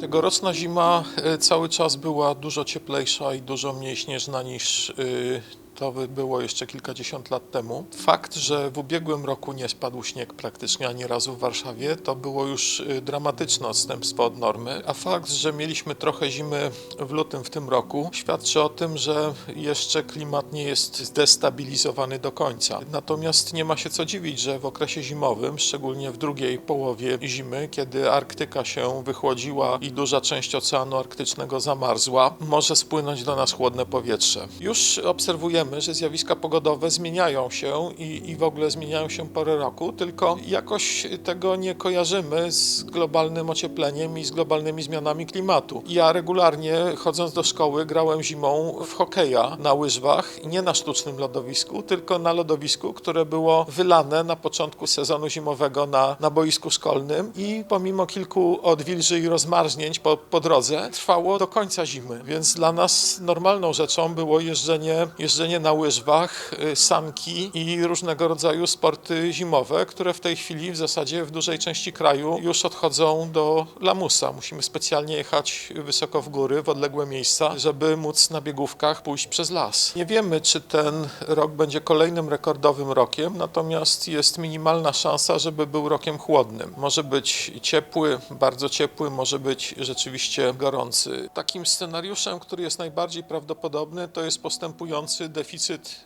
Tegoroczna zima y, cały czas była dużo cieplejsza i dużo mniej śnieżna niż y, to by było jeszcze kilkadziesiąt lat temu. Fakt, że w ubiegłym roku nie spadł śnieg praktycznie ani razu w Warszawie, to było już y, dramatyczne odstępstwo od normy, a fakt, że mieliśmy trochę zimy w lutym w tym roku, świadczy o tym, że jeszcze klimat nie jest zdestabilizowany do końca. Natomiast nie ma się co dziwić, że w okresie zimowym, szczególnie w drugiej połowie zimy, kiedy Arktyka się wychłodziła i duża część Oceanu Arktycznego zamarzła, może spłynąć do nas chłodne powietrze. Już obserwujemy, że zjawiska pogodowe zmieniają się i, i w ogóle zmieniają się pory roku, tylko jakoś tego nie kojarzymy z globalnym ociepleniem i z globalnymi zmianami klimatu. Ja regularnie chodząc do szkoły grałem zimą w hokeja na łyżwach, nie na sztucznym lodowisku, tylko na lodowisku, które było wylane na początku sezonu zimowego na, na boisku szkolnym i pomimo kilku odwilży i rozmarznięć po, po drodze trwało do końca zimy, więc dla nas normalną rzeczą było jeżdżenie, jeżdżenie na łyżwach, y, sanki i różnego rodzaju sporty zimowe, które w tej chwili w zasadzie w dużej części kraju już odchodzą do lamusa. Musimy specjalnie jechać wysoko w góry, w odległe miejsca, żeby móc na biegówkach pójść przez las. Nie wiemy, czy ten rok będzie kolejnym rekordowym rokiem, natomiast jest minimalna szansa, żeby był rokiem chłodnym. Może być ciepły, bardzo ciepły, może być rzeczywiście gorący. Takim scenariuszem, który jest najbardziej prawdopodobny, to jest postępujący deficyt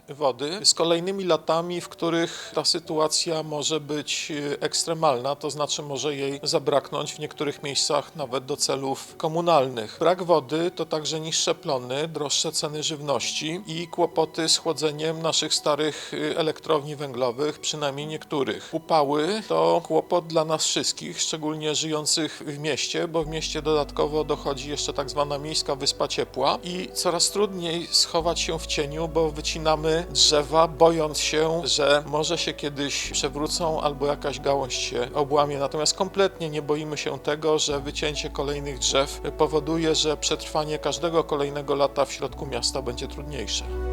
wody z kolejnymi latami, w których ta sytuacja może być e, ekstremalna, to znaczy może jej zabraknąć w niektórych miejscach nawet do celów komunalnych. Brak wody to także niższe plony, droższe ceny żywności i kłopoty z chłodzeniem naszych starych e, elektrowni węglowych, przynajmniej niektórych. Upały to kłopot dla nas wszystkich, szczególnie żyjących w mieście, bo w mieście dodatkowo dochodzi jeszcze tak zwana miejska wyspa ciepła i coraz trudniej schować się w cieniu, bo wycinamy drzewa, bojąc się, że może się kiedyś przewrócą albo jakaś gałąź się obłamie. Natomiast kompletnie nie boimy się tego, że wycięcie kolejnych drzew powoduje, że przetrwanie każdego kolejnego lata w środku miasta będzie trudniejsze.